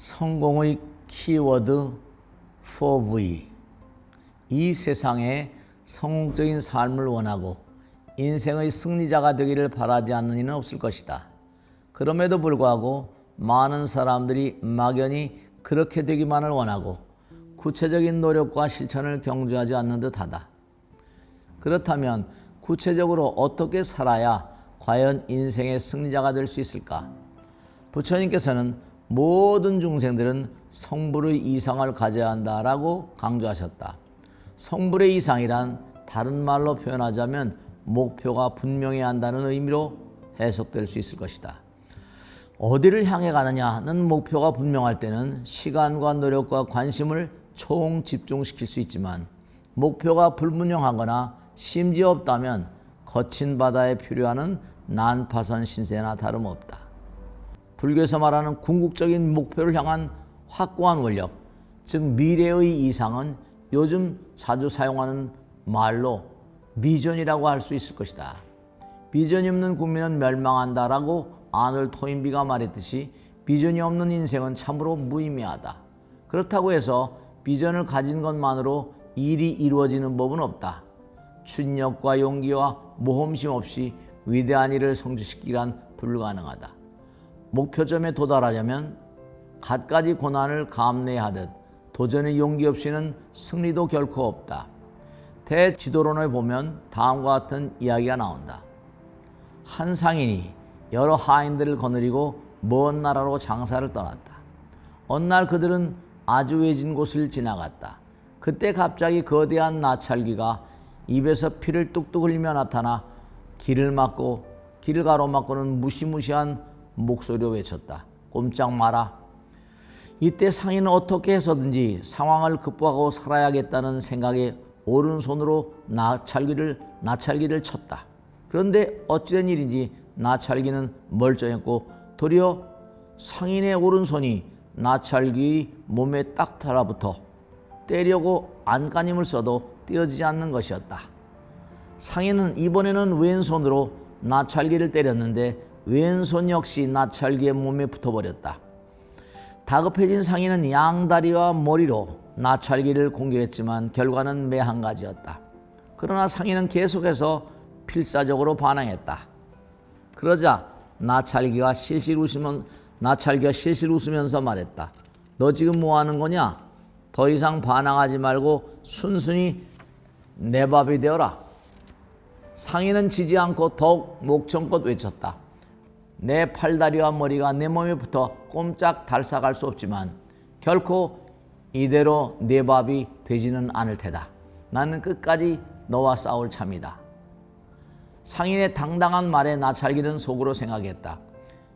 성공의 키워드 4V. 이 세상에 성공적인 삶을 원하고 인생의 승리자가 되기를 바라지 않는 이는 없을 것이다. 그럼에도 불구하고 많은 사람들이 막연히 그렇게 되기만을 원하고 구체적인 노력과 실천을 경주하지 않는 듯하다. 그렇다면 구체적으로 어떻게 살아야 과연 인생의 승리자가 될 수 있을까? 부처님께서는 모든 중생들은 성불의 이상을 가져야 한다라고 강조하셨다. 성불의 이상이란 다른 말로 표현하자면 목표가 분명해야 한다는 의미로 해석될 수 있을 것이다. 어디를 향해 가느냐는 목표가 분명할 때는 시간과 노력과 관심을 총 집중시킬 수 있지만 목표가 불분명하거나 심지어 없다면 거친 바다에 필요하는 난파선 신세나 다름없다. 불교에서 말하는 궁극적인 목표를 향한 확고한 원력, 즉 미래의 이상은 요즘 자주 사용하는 말로 비전이라고 할 수 있을 것이다. 비전이 없는 국민은 멸망한다라고 아놀 토인비가 말했듯이 비전이 없는 인생은 참으로 무의미하다. 그렇다고 해서 비전을 가진 것만으로 일이 이루어지는 법은 없다. 춘력과 용기와 모험심 없이 위대한 일을 성취시키란 불가능하다. 목표점에 도달하려면 갖가지 고난을 감내하듯 도전의 용기 없이는 승리도 결코 없다. 대지도론에 보면 다음과 같은 이야기가 나온다. 한 상인이 여러 하인들을 거느리고 먼 나라로 장사를 떠났다. 어느 날 그들은 아주 외진 곳을 지나갔다. 그때 갑자기 거대한 나찰기가 입에서 피를 뚝뚝 흘리며 나타나 길을 막고 길을 가로막고는 무시무시한 목소리로 외쳤다. 꼼짝 마라. 이때 상인은 어떻게 해서든지 상황을 극복하고 살아야겠다는 생각에 오른손으로 나찰기를 나찰기를 쳤다. 그런데 어찌된 일인지 나찰기는 멀쩡했고 도리어 상인의 오른손이 나찰기의 몸에 딱 달라붙어 때려고 안간힘을 써도 떼어지지 않는 것이었다. 상인은 이번에는 왼손으로 나찰기를 때렸는데 왼손 역시 나찰기의 몸에 붙어버렸다. 다급해진 상인은 양다리와 머리로 나찰기를 공격했지만 결과는 매한 가지였다. 그러나 상인은 계속해서 필사적으로 반항했다. 그러자 나찰기가 실실 웃으면 나찰기가 실실 웃으면서 말했다. 너 지금 뭐 하는 거냐? 더 이상 반항하지 말고 순순히 내 밥이 되어라. 상인은 지지 않고 더욱 목청껏 외쳤다. 내 팔다리와 머리가 내 몸에 붙어 꼼짝 달싹할 수 없지만 결코 이대로 내 밥이 되지는 않을 테다. 나는 끝까지 너와 싸울 참이다. 상인의 당당한 말에 나찰기는 속으로 생각했다.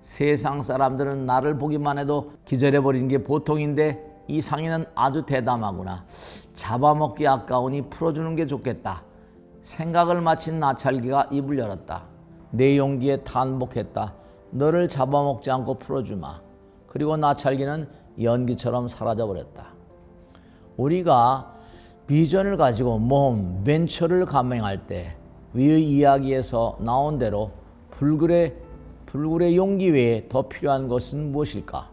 세상 사람들은 나를 보기만 해도 기절해버리는 게 보통인데 이 상인은 아주 대담하구나. 잡아먹기 아까우니 풀어주는 게 좋겠다. 생각을 마친 나찰기가 입을 열었다. 내 용기에 탄복했다. 너를 잡아먹지 않고 풀어주마. 그리고 나찰기는 연기처럼 사라져버렸다. 우리가 비전을 가지고 모험, 벤처를 감행할 때 위의 이야기에서 나온 대로 불굴의 불굴의 용기 외에 더 필요한 것은 무엇일까?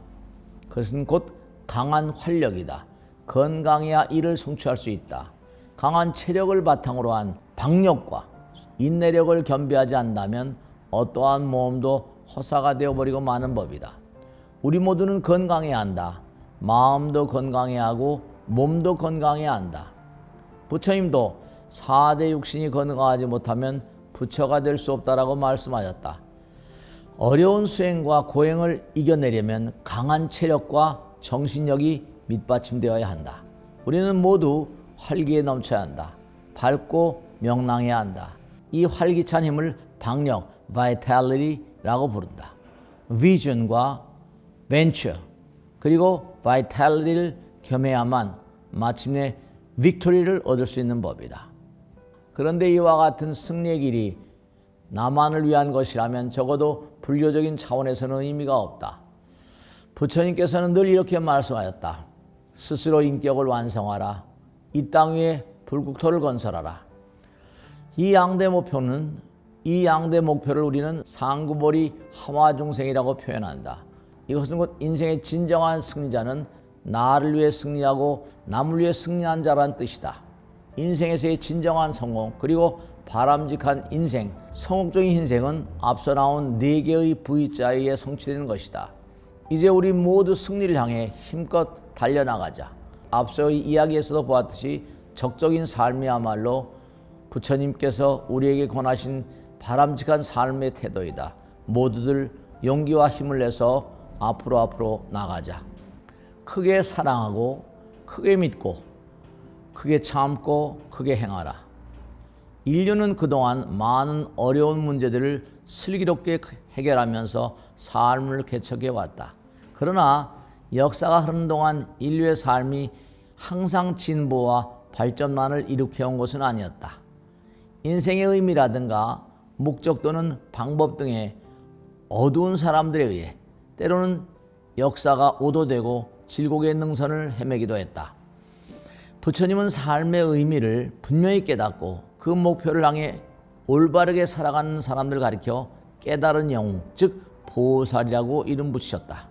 그것은 곧 강한 활력이다. 건강해야 이를 성취할 수 있다. 강한 체력을 바탕으로 한 박력과 인내력을 겸비하지 않다면 어떠한 모험도 허사가 되어버리고 마는 법이다. 우리 모두는 건강해야 한다. 마음도 건강해야 하고 몸도 건강해야 한다. 부처님도 4대 육신이 건강하지 못하면 부처가 될 수 없다라고 말씀하셨다. 어려운 수행과 고행을 이겨내려면 강한 체력과 정신력이 밑받침되어야 한다. 우리는 모두 활기에 넘쳐야 한다. 밝고 명랑해야 한다. 이 활기찬 힘을 박력, vitality 라고 부른다. vision과 venture 그리고 vitality를 겸해야만 마침내 빅토리를 얻을 수 있는 법이다. 그런데 이와 같은 승리의 길이 나만을 위한 것이라면 적어도 불교적인 차원에서는 의미가 없다. 부처님께서는 늘 이렇게 말씀하셨다. 스스로 인격을 완성하라. 이 땅 위에 불국토를 건설하라. 이 양대 목표는 이 양대 목표를 우리는 상구보리 하와중생이라고 표현한다. 이것은 곧 인생의 진정한 승리자는 나를 위해 승리하고 남을 위해 승리한 자라는 뜻이다. 인생에서의 진정한 성공 그리고 바람직한 인생, 성공적인 인생은 앞서 나온 네 개의 V자에 성취되는 것이다. 이제 우리 모두 승리를 향해 힘껏 달려나가자. 앞서의 이야기에서도 보았듯이 적적인 삶이야말로 부처님께서 우리에게 권하신 바람직한 삶의 태도이다. 모두들 용기와 힘을 내서 앞으로 앞으로 나가자. 크게 사랑하고 크게 믿고 크게 참고 크게 행하라. 인류는 그동안 많은 어려운 문제들을 슬기롭게 해결하면서 삶을 개척해 왔다. 그러나 역사가 흐르는 동안 인류의 삶이 항상 진보와 발전만을 일으켜온 것은 아니었다. 인생의 의미라든가 목적 또는 방법 등의 어두운 사람들에 의해 때로는 역사가 오도되고 질곡의 능선을 헤매기도 했다. 부처님은 삶의 의미를 분명히 깨닫고 그 목표를 향해 올바르게 살아가는 사람들 가리켜 깨달은 영웅, 즉 보살이라고 이름 붙이셨다.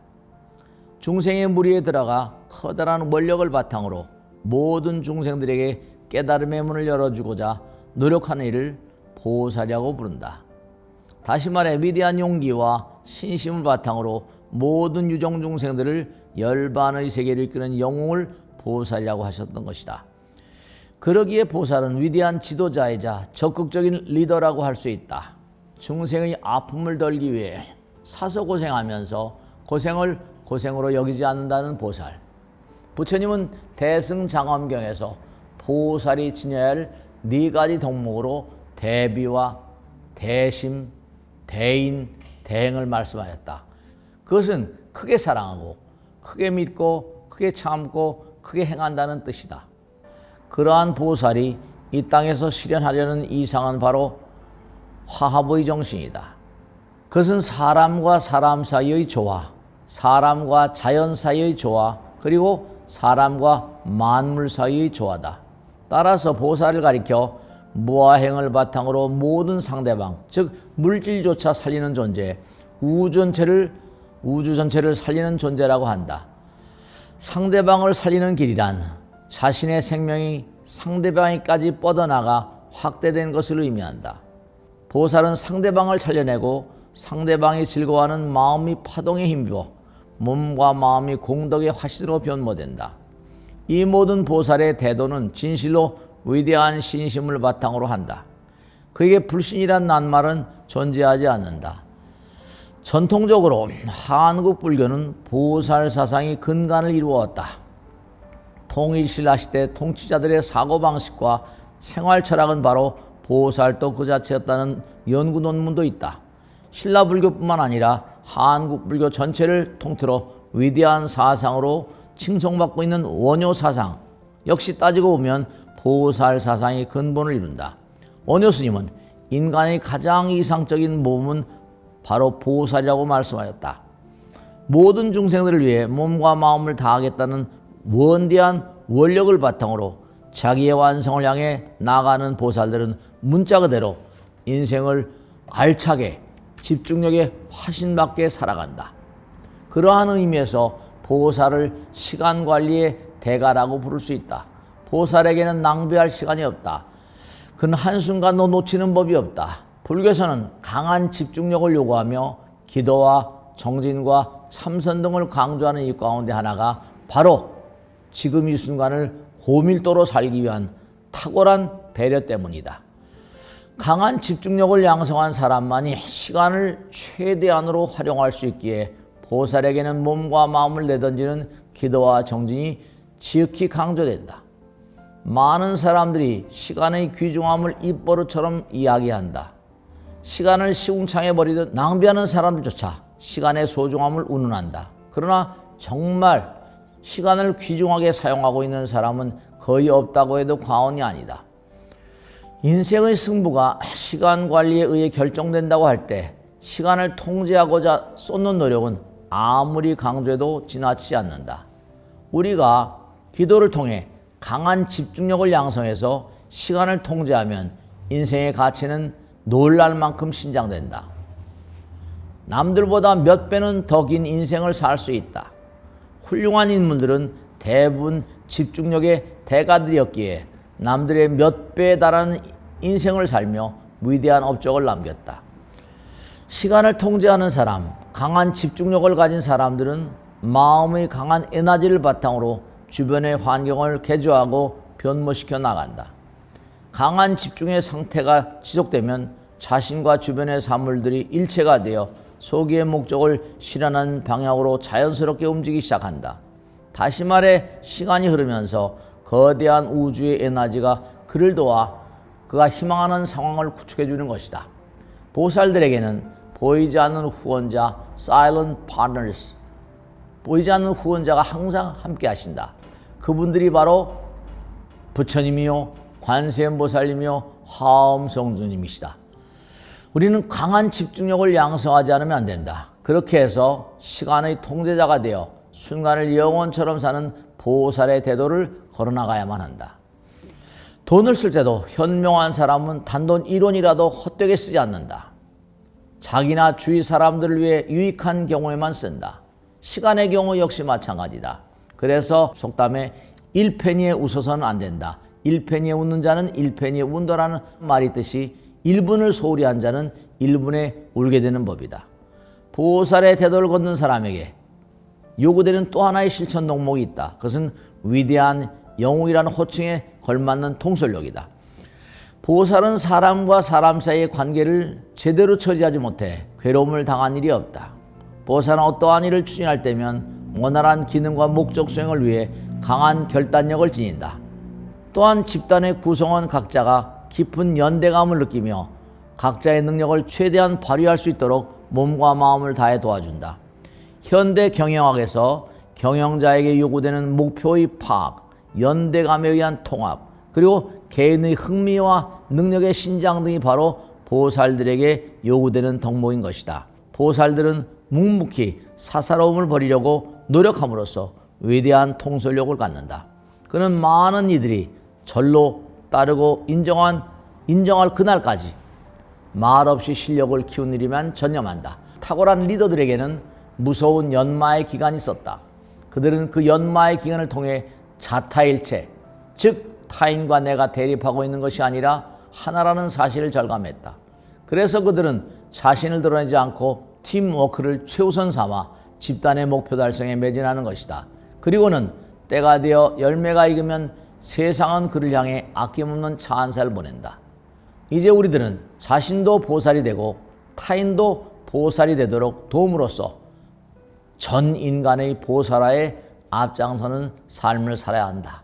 중생의 무리에 들어가 커다란 원력을 바탕으로 모든 중생들에게 깨달음의 문을 열어주고자 노력하는 일을 보살이라고 부른다. 다시 말해 위대한 용기와 신심을 바탕으로 모든 유정 중생들을 열반의 세계를 이끄는 영웅을 보살이라고 하셨던 것이다. 그러기에 보살은 위대한 지도자이자 적극적인 리더라고 할 수 있다. 중생의 아픔을 덜기 위해 사서 고생하면서 고생을 고생으로 여기지 않는다는 보살. 부처님은 대승장엄경에서 보살이 지녀야 할 네 가지 덕목으로 대비와 대심, 대인, 대행을 말씀하셨다. 그것은 크게 사랑하고 크게 믿고 크게 참고 크게 행한다는 뜻이다. 그러한 보살이 이 땅에서 실현하려는 이상은 바로 화합의 정신이다. 그것은 사람과 사람 사이의 조화, 사람과 자연 사이의 조화, 그리고 사람과 만물 사이의 조화다. 따라서 보살을 가리켜 무아행을 바탕으로 모든 상대방, 즉 물질조차 살리는 존재, 우주 전체를 우주 전체를 살리는 존재라고 한다. 상대방을 살리는 길이란 자신의 생명이 상대방에까지 뻗어나가 확대된 것을 의미한다. 보살은 상대방을 살려내고 상대방이 즐거워하는 마음이 파동에 힘입어 몸과 마음이 공덕의 화신으로 변모된다. 이 모든 보살의 태도는 진실로 위대한 신심을 바탕으로 한다. 그에게 불신이란 낱말은 존재하지 않는다. 전통적으로 한국 불교는 보살 사상이 근간을 이루었다. 통일신라 시대 통치자들의 사고방식과 생활 철학은 바로 보살도 그 자체였다는 연구 논문도 있다. 신라 불교뿐만 아니라 한국 불교 전체를 통틀어 위대한 사상으로 칭송받고 있는 원효 사상 역시 따지고 보면 보살 사상의 근본을 이룬다. 원효 스님은 인간의 가장 이상적인 몸은 바로 보살이라고 말씀하였다. 모든 중생들을 위해 몸과 마음을 다하겠다는 원대한 원력을 바탕으로 자기의 완성을 향해 나가는 보살들은 문자 그대로 인생을 알차게 집중력에 화신받게 살아간다. 그러한 의미에서 보살을 시간 관리의 대가라고 부를 수 있다. 보살에게는 낭비할 시간이 없다. 그는 한순간도 놓치는 법이 없다. 불교에서는 강한 집중력을 요구하며 기도와 정진과 참선 등을 강조하는 이 가운데 하나가 바로 지금 이 순간을 고밀도로 살기 위한 탁월한 배려 때문이다. 강한 집중력을 양성한 사람만이 시간을 최대한으로 활용할 수 있기에 보살에게는 몸과 마음을 내던지는 기도와 정진이 지극히 강조된다. 많은 사람들이 시간의 귀중함을 입버릇처럼 이야기한다. 시간을 시궁창에 버리듯 낭비하는 사람들조차 시간의 소중함을 운운한다. 그러나 정말 시간을 귀중하게 사용하고 있는 사람은 거의 없다고 해도 과언이 아니다. 인생의 승부가 시간 관리에 의해 결정된다고 할 때 시간을 통제하고자 쏟는 노력은 아무리 강조해도 지나치지 않는다. 우리가 기도를 통해 강한 집중력을 양성해서 시간을 통제하면 인생의 가치는 놀랄 만큼 신장된다. 남들보다 몇 배는 더 긴 인생을 살 수 있다. 훌륭한 인물들은 대부분 집중력의 대가들이었기에 남들의 몇 배에 달하는 인생을 살며 위대한 업적을 남겼다. 시간을 통제하는 사람, 강한 집중력을 가진 사람들은 마음의 강한 에너지를 바탕으로 주변의 환경을 개조하고 변모시켜 나간다. 강한 집중의 상태가 지속되면 자신과 주변의 사물들이 일체가 되어 소기의 목적을 실현하는 방향으로 자연스럽게 움직이기 시작한다. 다시 말해 시간이 흐르면서 거대한 우주의 에너지가 그를 도와 그가 희망하는 상황을 구축해 주는 것이다. 보살들에게는 보이지 않는 후원자 (silent partners) 보이지 않는 후원자가 항상 함께 하신다. 그분들이 바로 부처님이요 관세음보살님이요 화엄성주님이시다. 우리는 강한 집중력을 양성하지 않으면 안 된다. 그렇게 해서 시간의 통제자가 되어 순간을 영원처럼 사는 보살의 대도를 걸어나가야만 한다. 돈을 쓸 때도 현명한 사람은 단돈 1원이라도 헛되게 쓰지 않는다. 자기나 주위 사람들을 위해 유익한 경우에만 쓴다. 시간의 경우 역시 마찬가지다. 그래서 속담에 1페니에 웃어서는 안 된다. 1페니에 웃는 자는 1페니에 운다라는 말이 있듯이 1분을 소홀히 한 자는 1분에 울게 되는 법이다. 보살의 대도를 걷는 사람에게 요구되는 또 하나의 실천 덕목이 있다. 그것은 위대한 영웅이라는 호칭에 걸맞는 통솔력이다. 보살은 사람과 사람 사이의 관계를 제대로 처리하지 못해 괴로움을 당한 일이 없다. 보살은 어떠한 일을 추진할 때면 원활한 기능과 목적 수행을 위해 강한 결단력을 지닌다. 또한 집단의 구성원 각자가 깊은 연대감을 느끼며 각자의 능력을 최대한 발휘할 수 있도록 몸과 마음을 다해 도와준다. 현대 경영학에서 경영자에게 요구되는 목표의 파악, 연대감에 의한 통합, 그리고 개인의 흥미와 능력의 신장 등이 바로 보살들에게 요구되는 덕목인 것이다. 보살들은 묵묵히 사사로움을 버리려고 노력함으로써 위대한 통솔력을 갖는다. 그는 많은 이들이 절로 따르고 인정한 인정할 그날까지 말없이 실력을 키운 일이만 전념한다. 탁월한 리더들에게는 무서운 연마의 기간이 있었다. 그들은 그 연마의 기간을 통해 자타일체, 즉 타인과 내가 대립하고 있는 것이 아니라 하나라는 사실을 절감했다. 그래서 그들은 자신을 드러내지 않고 팀워크를 최우선 삼아 집단의 목표 달성에 매진하는 것이다. 그리고는 때가 되어 열매가 익으면 세상은 그를 향해 아낌없는 찬사를 보낸다. 이제 우리들은 자신도 보살이 되고 타인도 보살이 되도록 도움으로써 전 인간의 보살화에 앞장서는 삶을 살아야 한다.